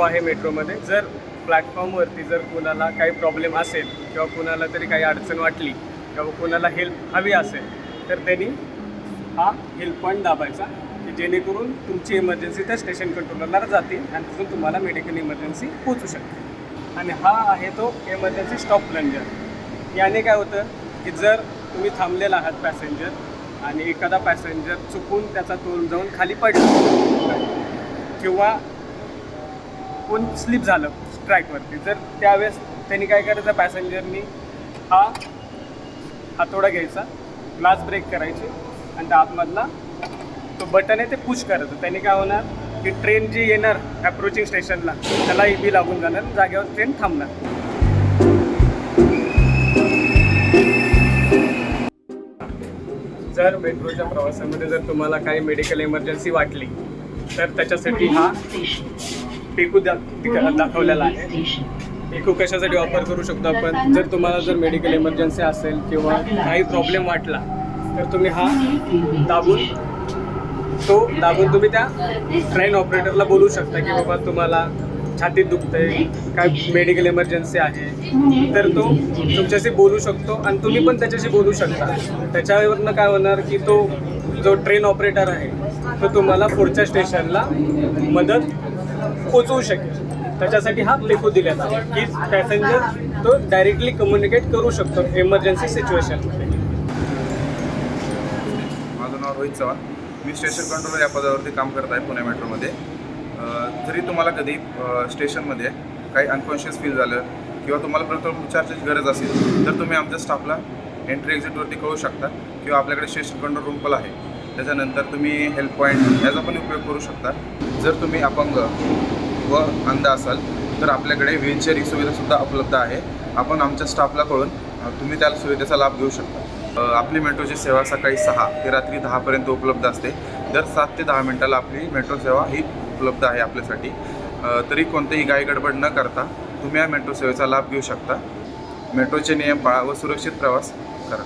आहे मेट्रोमध्ये. जर प्लॅटफॉर्मवरती जर कोणाला काही प्रॉब्लेम असेल किंवा कोणाला तरी काही अडचण वाटली किंवा कोणाला हेल्प हवी असेल तर त्यांनी हा हेल्प पॉईंट दाबायचा की जेणेकरून तुमची इमर्जन्सी त्या स्टेशन कंट्रोलरला जातील आणि तिथून तुम्हाला मेडिकल इमर्जन्सी पोचू शकते आणि हा आहे तो इमर्जन्सी स्टॉप प्लंजर याने काय होतं की जर तुम्ही थांबलेला आहात पॅसेंजर आणि एखादा पॅसेंजर चुकून त्याचा तोल जाऊन खाली पडला किंवा कोण स्लिप झालं ट्रॅकवरती जर त्यावेळेस त्यांनी काय करायचं पॅसेंजरनी हा हातोडा घ्यायचा ग्लास ब्रेक करायचे आणि त्या आतमधला तो बटन आहे ते पुश करायचं. त्याने काय होणार की ट्रेन जी येणार अप्रोचिंग स्टेशनला त्याला ई बी लागून जाणार जागेवर ट्रेन थांबणार. जर मेट्रोच्या प्रवासामध्ये जर तुम्हाला काही मेडिकल इमर्जन्सी वाटली तर त्याच्यासाठी हा पेकू दा तिक- दाखवलेला आहे. पेकू कशासाठी वापर करू शकतो आपण? जर तुम्हाला जर मेडिकल इमर्जन्सी असेल किंवा काही प्रॉब्लेम वाटला तर तुम्ही हा दाबून तो दाबून तुम्ही त्या ट्रेन ऑपरेटरला बोलू शकता की बाबा तुम्हाला छातीत दुखतंय काय मेडिकल इमर्जन्सी आहे. तर तो तुमच्याशी बोलू शकतो आणि तुम्ही पण त्याच्याशी बोलू शकता. त्याच्यावरनं काय होणार की तो जो ट्रेन ऑपरेटर आहे तर तुम्हाला पुढच्या स्टेशनला मदत पोचवू शकेल. त्याच्यासाठी हा लेखू दिलेला आहे की पॅसेंजर तो डायरेक्टली कम्युनिकेट करू शकतो इमर्जन्सी सिच्युएशनमध्ये माझं नाव रोहित चव्हाण. मी स्टेशन कंट्रोलर या पदावरती काम करत आहे पुणे मेट्रोमध्ये जरी तुम्हाला कधी स्टेशनमध्ये काही अनकॉन्शियस फील झालं किंवा तुम्हाला प्रथम प्रथमोपचाराची गरज असेल तर तुम्ही आमच्या स्टाफला एंट्री एक्झिटवरती कळू शकता किंवा आपल्याकडे स्टेशन कंट्रोल रूम पण आहे. त्याच्यानंतर तुम्ही हेल्प पॉईंट याचा पण उपयोग करू शकता. जर तुम्ही अपंग व अंध असाल तर आपल्याकडे व्हीलचेअर ही सुविधासुद्धा उपलब्ध आहे. आपण आमच्या स्टाफला कळून तुम्ही त्या सुविधेचा लाभ घेऊ शकता. आपली मेट्रोची सेवा सकाळी सहा ते रात्री दहापर्यंत उपलब्ध असते. दर सात ते दहा मिनटाला आपली मेट्रो सेवा ही उपलब्ध आहे आपल्यासाठी. तरी कोणतेही गाय गडबड न करता तुम्ही या मेट्रो सेवेचा लाभ घेऊ शकता. मेट्रोचे नियम पाळा व सुरक्षित प्रवास करा.